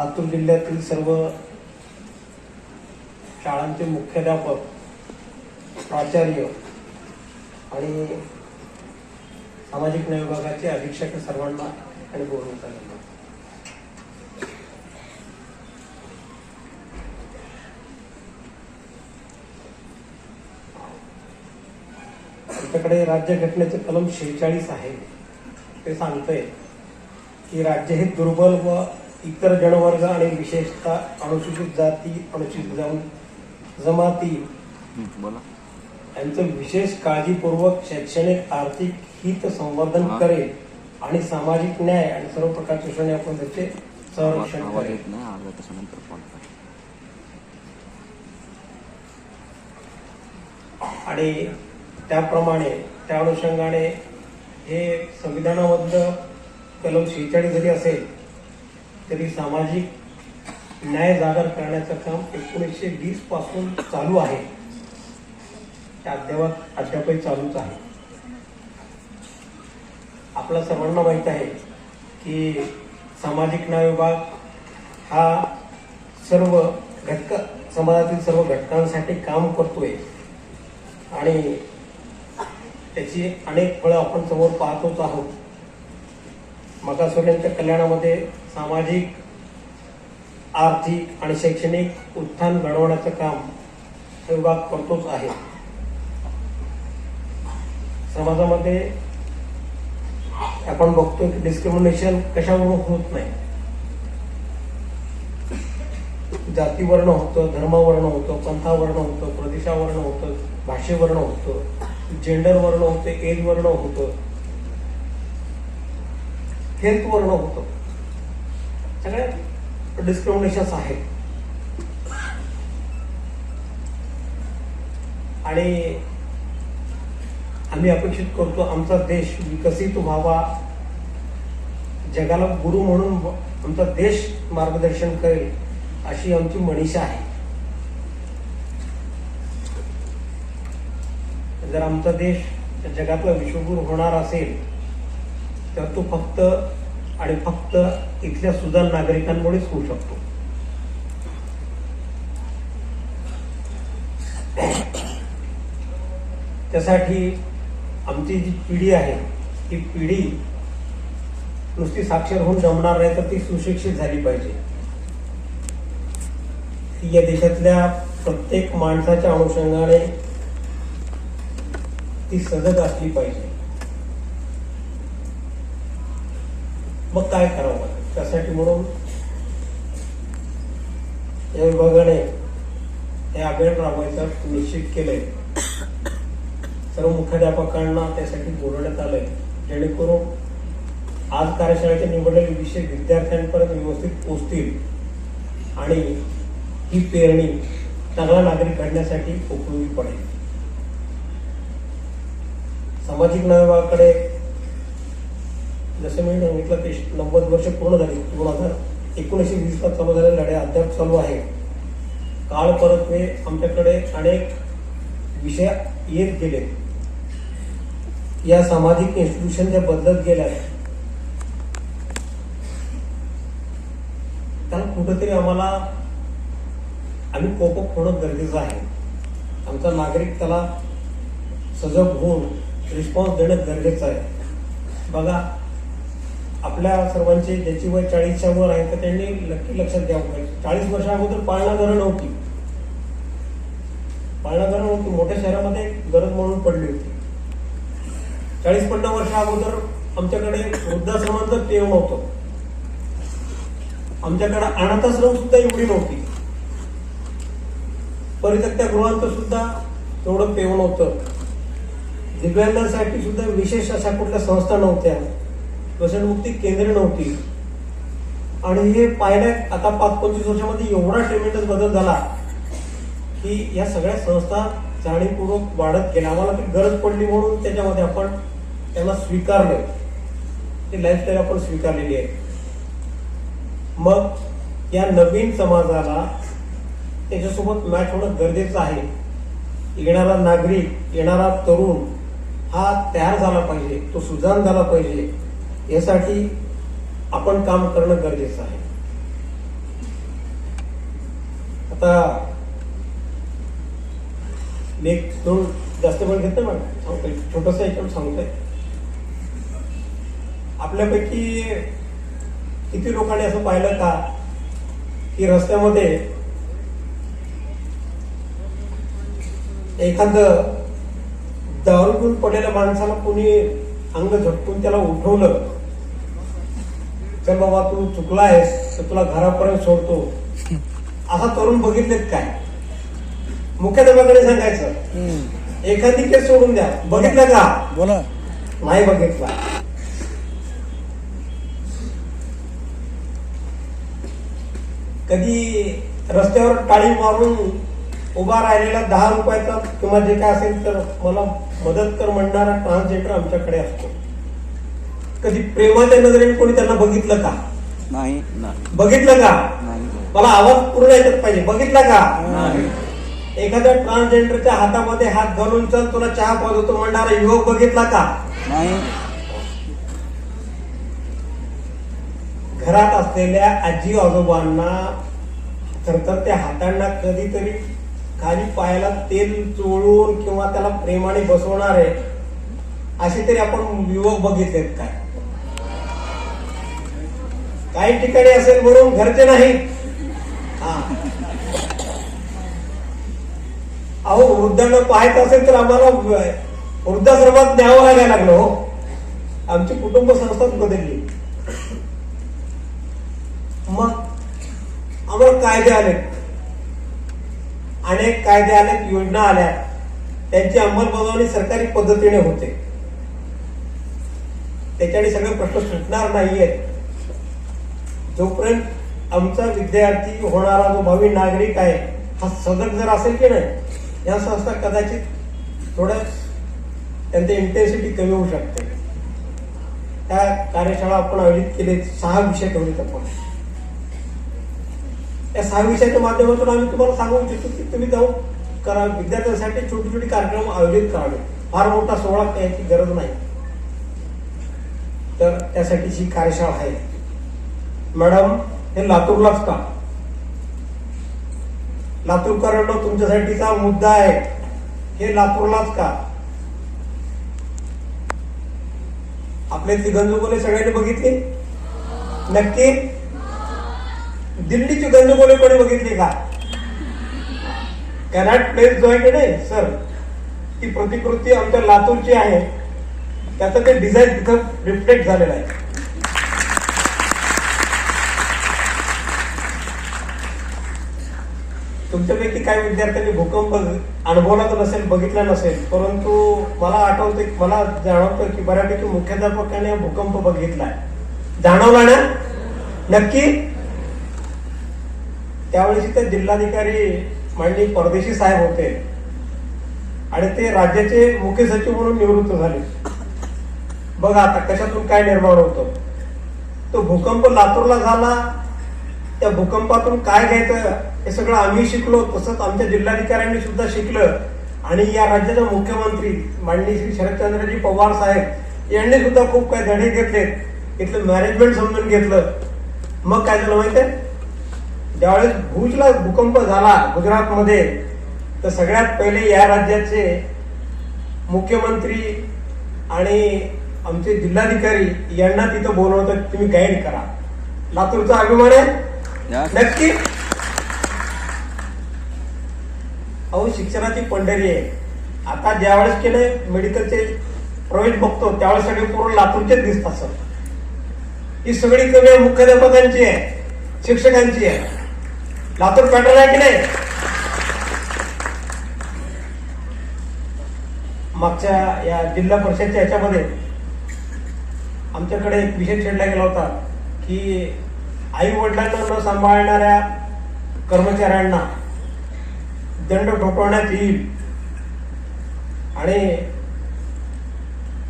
लातूर जिल्ह्यातील सर्व शाळांचे मुख्याध्यापक प्राचार्य आणि सामाजिक न्याय विभागाचे अधीक्षक सर्वांना आणि बोलवण्यात आलेलं आहे. आमच्याकडे राज्यघटनेचे कलम शेहेचाळीस आहे ते सांगतंय की राज्य हे दुर्बल व इतर जनवर्ग आणि विशेषतः अनुसूचित जाती अनुसूचित जमाती बोला. यांचं विशेष काळजीपूर्वक शैक्षणिक आर्थिक हित संवर्धन. करेल आणि सामाजिक न्याय आणि सर्व प्रकारचे शोषण आपण त्याचे संरक्षण करेल. आणि त्याप्रमाणे त्या अनुषंगाने हे संविधानामधलं कलम शेहेचाळीस जरी असेल तरी सामाजिक न्याय जागर करण्याचं काम एकोणीसशे वीसपासून चालू आहे. ते अद्यावत अद्यापही चालूच आहे. आपल्या सर्वांना माहीत आहे की सामाजिक न्याय विभाग हा सर्व घटक समाजातील सर्व घटकांसाठी काम करतोय. आणि त्याची अनेक फळं आपण समोर पाहतोच आहोत. मागासवर्गीयांच्या कल्याणामध्ये सामाजिक आर्थिक आणि शैक्षणिक उत्थान घडवण्याचं काम हा विभाग करतोच आहे. समाजामध्ये आपण बघतो की डिस्क्रिमिनेशन कशावरून होत नाही? जातीवर्ण होतं धर्मावर्ण होतं पंथावर्ण होतं प्रदेशावर्ण होतं भाषेवर्ण होतं जेंडर वर्ण होतं एज वर्ण होतं. हेल्थ वर्ण होतं. सगळ्या डिस्क्रिमिनेशन आहेत. आणि आम्ही अपेक्षित करतो आमचा देश विकसित व्हावा. जगाला गुरु म्हणून आमचा देश मार्गदर्शन करेल अशी आमची मनीषा आहे. जर आमचा देश जगातला विश्वगुरु होणार असेल तर तो फक्त आणि फक्त इथल्या सुजाण नागरिकांमुळेच होऊ शकतो. त्यासाठी आमची जी पिढी आहे ती पिढी नुसती साक्षर होऊन जमणार नाही तर ती सुशिक्षित झाली पाहिजे. ती या देशातल्या प्रत्येक माणसाच्या अनुषंगाने ती सजग असली पाहिजे. मग काय करावं? त्यासाठी म्हणून या विभागाने हे अभियान राबवायचं निश्चित केलंय. सर्व मुख्याध्यापकांना त्यासाठी बोलवण्यात आलंय. जेणेकरून आज कार्यशाळेचे निवडलेले विषय विद्यार्थ्यांपर्यंत व्यवस्थित पोहोचतील आणि ही पेरणी चांगला नागरिक घडण्यासाठी उपयोगी पडेल. सामाजिक न्यायाकडे जसं मी सांगितलं ते नव्वद वर्ष पूर्ण झाली. दोन हजार एकोणीसशे वीसला चालू झालेल्या लढ्या अद्याप चालू आहे. काळ परतवे आमच्याकडे अनेक विषय येत गेले. या सामाजिक इन्स्टिट्यूशन ज्या बदलत गेल्या त्याला कुठंतरी आम्हाला आम्ही कोपक होणं गरजेचं आहे. आमचा नागरिक त्याला सजग होऊन रिस्पॉन्स देणं गरजेचं आहे. बघा आपल्या सर्वांचे ज्याची वय चाळीसच्या वर आहे तर त्यांनी नक्की लक्षात घ्यावं पाहिजे. चाळीस वर्षा अगोदर पाळणा घरं नव्हती. पाळणा घरं नव्हती. मोठ्या शहरामध्ये गरज म्हणून पडली होती. चाळीस पन्नास वर्षा अगोदर आमच्याकडे वृद्धाश्रमांचं टेव नव्हतं. आमच्याकडे अनाथाश्रम सुद्धा एवढी नव्हती. परित्यक्त्या गृहांचं सुद्धा तेवढं पेव नव्हतं. दिव्यांगांसाठी सुद्धा विशेष अशा कुठल्या संस्था नव्हत्या. व्यसनमुक्ती केंद्रे नव्हती. आणि हे पाहिल्या आता पाच पंचवीस वर्षामध्ये एवढा ट्रेमेंडस बदल झाला की या सगळ्या संस्था जाणीवपूर्वक वाढत गेल्या. आम्हाला ती गरज पडली म्हणून त्याच्यामध्ये आपण त्यांना स्वीकारलं. ती लाईफस्टाईल आपण स्वीकारलेली आहे. मग या नवीन समाजाला त्याच्यासोबत मॅच होणं गरजेचं आहे. येणारा नागरिक येणारा तरुण हा तयार झाला पाहिजे तो सुजाण झाला पाहिजे. यासाठी आपण काम करणं गरजेचं आहे. आता मी एक दोन जास्त वेळ घेतो मॅडम सांगतोय. छोटस याच्यावर सांगतोय. आपल्यापैकी किती लोकांनी असं पाहिलं का की रस्त्यामध्ये एखादं दारू पडलेल्या माणसाला कोणी अंग झटकून त्याला उठवलं. चल बाबा तू चुकला आहेस तर तुला घरापर्यंत सोडतो. असा तरुण बघितलेत काय? मुख्याध्यापकाने सांगायचं. एखादी केस सोडून द्या. बघितलं का? बोला. नाही बघितला. कधी रस्त्यावर टाळी मारून उभा राहिलेला दहा रुपयाचा किंवा जे काय असेल तर मला मदत कर म्हणणारा ट्रान्सजेंडर आमच्याकडे असतो. कधी प्रेमाच्या नजरेने कोणी त्यांना बघितलं का? नाही नाही. बघितलं का? नाही. मला आवाज पूर्ण याच्यात पाहिजे. बघितलं का? नाही. एखाद्या ट्रान्सजेंडरच्या हातामध्ये हात घालून चल तुला चहा पाजवतो म्हणणारा युवक बघितला का? नाही. घरात असलेल्या आजी आजोबांना थरथरत्या हातांना कधीतरी खाली पायाला तेल चोळून किंवा त्याला प्रेमाने बसवणार आहे असे तरी आपण युवक बघितलेत काय? काही ठिकाणी असेल म्हणून घरचे नाही. हा. अहो वृद्धांना पाहायचं असेल तर आम्हाला वृद्धाश्रमात द्यावं लागायला लागलो हो. आमची कुटुंब संस्थाच बदलली. मग आम्हाला कायदे आले अनेक कायदे आले योजना आल्या. त्यांची अंमलबजावणी सरकारी पद्धतीने होते. त्याच्याने सगळे प्रश्न सुटणार नाहीयेत जोपर्यंत आमचा विद्यार्थी होणारा जो भावी नागरिक आहे हा सजग जर असेल की नाही या संस्था कदाचित थोड्या त्यांची इंटेन्सिटी कमी होऊ शकते. त्या कार्यशाळा आपण आयोजित केली सहा विषय ठेवलेत आपण. या सहा विषयाच्या माध्यमातून आम्ही तुम्हाला सांगू इच्छितो की तुम्ही जाऊन करा. विद्यार्थ्यांसाठी छोटे छोटे कार्यक्रम आयोजित करावे. फार मोठा सोहळा याची गरज नाही. तर त्यासाठीची कार्यशाळा आहे. मॅडम हे लातूरलाच का? लातूरकरांना तुमच्यासाठीचा मुद्दा आहे. हे लातूरलाच का? आपले ती सगळ्यांनी बघितले? नक्की? दिल्लीची गंजगोळे कोणी बघितली का? कॅनॅट प्लेस जो आहे की नाही सर ती प्रतिकृती आमच्या लातूरची आहे. त्याचं ते डिझाईन तिथं रिफ्लेक्ट झालेलं आहे. तुमच्यापैकी काही विद्यार्थ्यांनी भूकंप अनुभवला तर नसेल बघितला नसेल परंतु मला आठवतं मला जाणवतं की बऱ्यापैकी मुख्याध्यापकाने भूकंप बघितलाय. जाणवला ना? नक्की? त्यावेळेस ते जिल्हाधिकारी मांडणी परदेशी साहेब होते. आणि ते राज्याचे मुख्य सचिव म्हणून निवृत्त झाले. बघा आता कशातून काय निर्माण होतं. तो भूकंप लातूरला झाला. त्या भूकंपातून काय घ्यायचं हे सगळं आम्ही शिकलो. तसंच आमच्या जिल्हाधिकाऱ्यांनी सुद्धा शिकलं. आणि या राज्याचे मुख्यमंत्री माननीय श्री शरदचंद्रजी पवार साहेब यांनी सुद्धा खूप काही धडे घेतलेत. इथलं मॅनेजमेंट समजून घेतलं. मग काय झालं माहितीये? ज्यावेळेस भुजला भूकंप झाला गुजरातमध्ये तर सगळ्यात पहिले या राज्याचे मुख्यमंत्री आणि आमचे जिल्हाधिकारी यांना तिथं बोलवतं तुम्ही गाईड करा. लातूरचा अभिमान आहे. नक्की? अहो शिक्षणाची पंढरी आहे. आता ज्यावेळेस केले मेडिकलचे प्रवेश बघतो त्यावेळेस सगळे पूर्ण लातूरचेच दिसतात सर. ही सगळी कमी मुख्याध्यापकांची आहे शिक्षकांची आहे. लातूर पेट्रोल आहे की नाही? मागच्या या जिल्हा परिषदच्या याच्यामध्ये आमच्याकडे एक विषय छेडला गेला होता की आई वडिलांना न सांभाळणाऱ्या कर्मचाऱ्यांना दंड ठोठवण्यात येईल. आणि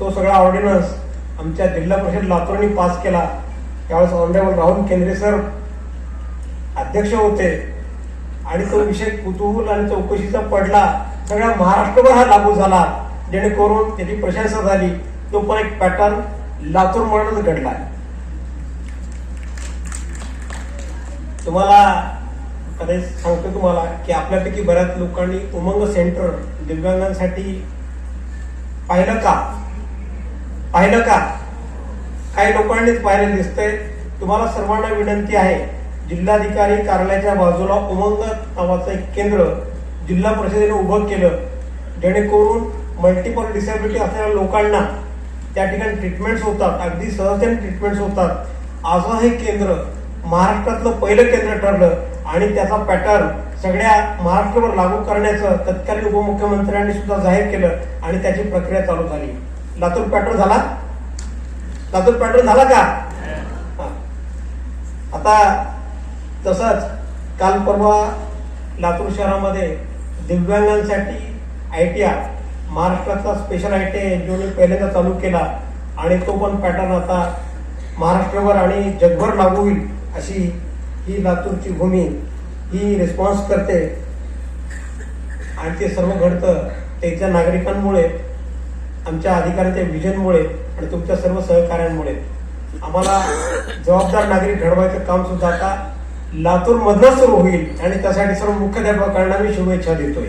तो सगळा ऑर्डिनन्स आमच्या जिल्हा परिषद लातूरनी पास केला. त्यावेळेस ऑनरेबल राहुल केंद्रे सर अध्यक्ष होते. आणि तो विषय कुतूहल आणि चौकशीचा पडला. सगळ्या महाराष्ट्रभर हा लागू झाला. जेणेकरून त्याची प्रशंसा झाली. तो पण एक पॅटर्न लातूर म्हणूनच घडला. तुम्हाला अरे सांगतो तुम्हाला की आपल्यापैकी बऱ्याच लोकांनी उमंग सेंटर दिव्यांगांसाठी पाहिलं का? पाहिलं का? काही लोकांनीच पाहिलं दिसतंय. तुम्हाला सर्वांना विनंती आहे. जिल्हाधिकारी कार्यालयाच्या बाजूला उमंग नावाचं एक केंद्र जिल्हा परिषदेने उभं केलं. जेणेकरून मल्टिपल डिसेबिलिटी असलेल्या लोकांना त्या ठिकाणी ट्रीटमेंट्स होतात. अगदी सहजतेने ट्रीटमेंट्स होतात. असं हे केंद्र महाराष्ट्रातलं पहिलं केंद्र ठरलं आणि त्याचा पॅटर्न सगळ्या महाराष्ट्रावर लागू करण्याचं तत्कालीन उपमुख्यमंत्र्यांनी सुद्धा जाहीर केलं आणि त्याची प्रक्रिया चालू झाली. लातूर पॅटर्न झाला? लातूर पॅटर्न झाला का. आता तसंच काल परवा लातूर शहरामध्ये दिव्यांगांसाठी आय टी आय महाराष्ट्रातला स्पेशल आय टी आय एनजीओने पहिल्यांदा चालू केला आणि तो पण पॅटर्न आता महाराष्ट्रभर आणि जगभर लागू होईल अशी ही लातूरची भूमी ही रिस्पॉन्स करते. आणि ते सर्व घडतं त्याच्या नागरिकांमुळे आमच्या अधिकाऱ्यांच्या विजनमुळे आणि तुमच्या सर्व सहकार्यांमुळे आम्हाला जबाबदार नागरिक घडवायचं काम सुद्धा आता लातूरमधनं सुरू होईल आणि त्यासाठी सर्व मुख्याध्यापकांना मी शुभेच्छा देतोय.